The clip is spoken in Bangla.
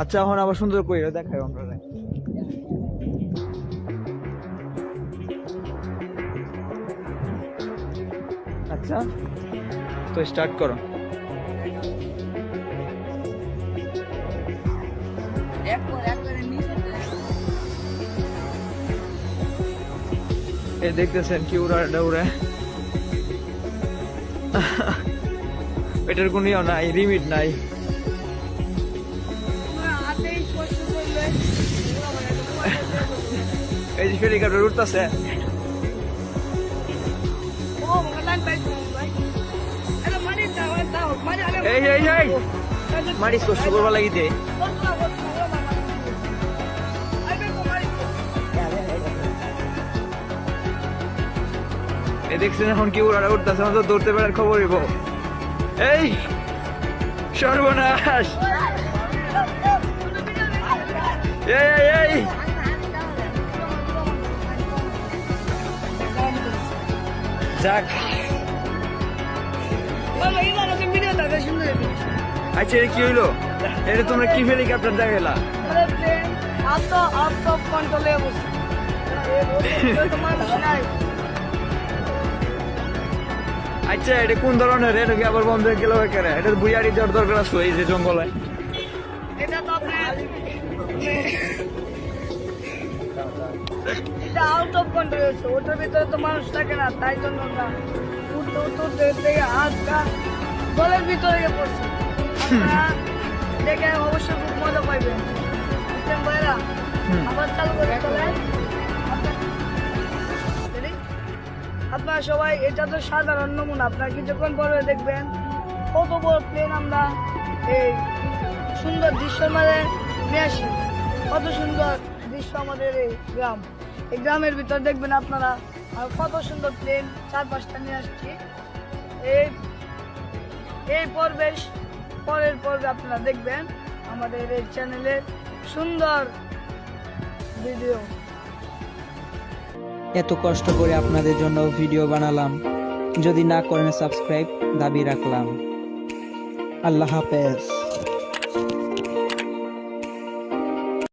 আচ্ছা এখন আবার সুন্দর করে দেখাই আমরা। আচ্ছা তো স্টার্ট করো। এই দেখতেছেন কি উড়া উড়ে এটার কোনো ইয়ে নাই লিমিট নাই। এই যে হেলিকপ্টার উঠতেছে এই এই লাগিতে দেখছেন এখন কি উড়াটা উঠতেছে আমাদের দৌড়তে পারার খবর এই সর্বনাশ এই এই যাক। আচ্ছা এটা কি হইল? এটা তোমরা কি হেলিকপ্টার দেখাইলা? আচ্ছা এটা কোন ধরনের? এটা কি আবার বন্ধ গেল কেন এটা বুঝারি যাওয়ার দরকার আছে এই যে জঙ্গলে। এটা তো এটা আউট অফ কন্ট্রোল হয়েছে ওটার ভিতরে তো মানুষ থাকে না তাই জন্য না। উঠতে উঠতে উঠতে উঠতে হাতটা গলের ভিতরে গিয়ে পড়ছে। আপনারা দেখে অবশ্যই খুব মজা পাইবেন। ভাইরা? আবার চালু করে চলেন। আপনার- আপনারা সবাই এটা তো সাধারণ নমুনা। আপনারা কিছুক্ষণ পরে দেখবেন কত বড় প্লেন আমরা এই সুন্দর দৃশ্যের মাঝে নিয়ে আসি। কত সুন্দর। দৃশ্য আমাদের এই গ্রাম। এই গ্রামের ভিতর দেখবেন আপনারা কত সুন্দর প্লেন চার পাঁচটা নিয়ে আসছি। এই এই পর্বে, পরের পর্বে আপনারা দেখবেন আমাদের এই চ্যানেলের সুন্দর ভিডিও এত কষ্ট করে আপনাদের জন্য ভিডিও বানালাম। যদি না করেন সাবস্ক্রাইব দাবি রাখলাম। আল্লাহ হাফেজ।